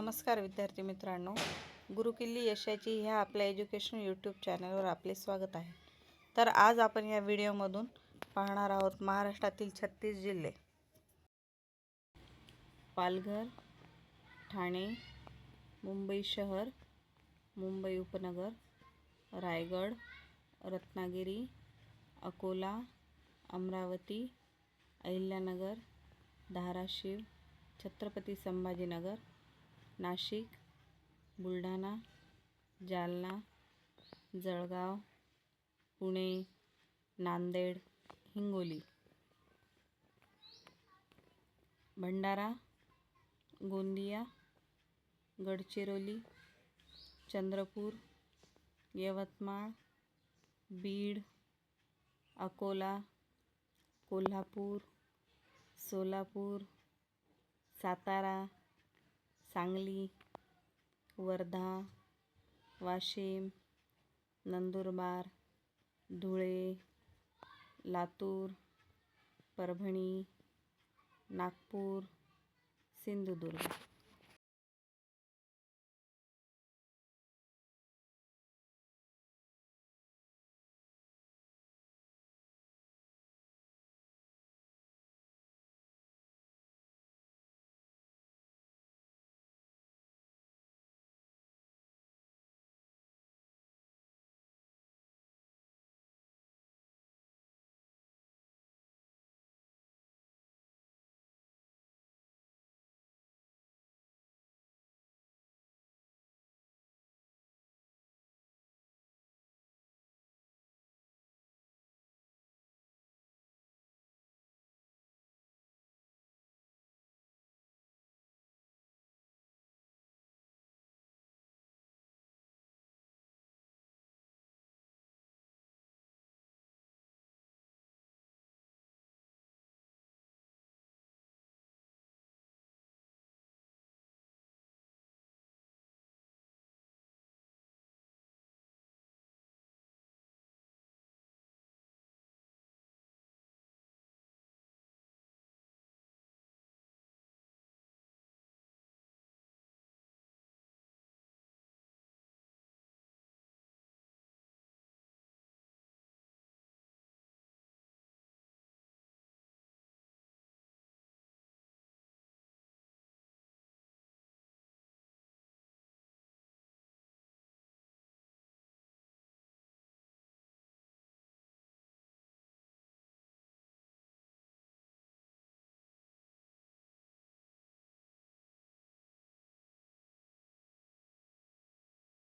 नमस्कार विद्यार्थी मित्रांनो. गुरुकिल्ली यशाची ह्या आपल्या एज्युकेशन यूट्यूब चॅनलवर आपले स्वागत आहे. तर आज आपण या व्हिडिओमधून पाहणार आहोत महाराष्ट्रातील छत्तीस जिल्हे. पालघर ठाणे मुंबई शहर मुंबई उपनगर रायगड रत्नागिरी अकोला अमरावती अहिल्यानगर धाराशिव छत्रपती संभाजीनगर नाशिक बुलढाणा जालना जळगाव पुणे नांदेड हिंगोली. भंडारा गोंदिया गडचिरोली चंद्रपूर यवतमाळ बीड अकोला कोल्हापूर सोलापूर सातारा सांगली वर्धा वाशिम नंदुरबार धुळे लातूर परभणी नागपूर सिंधुदुर्ग.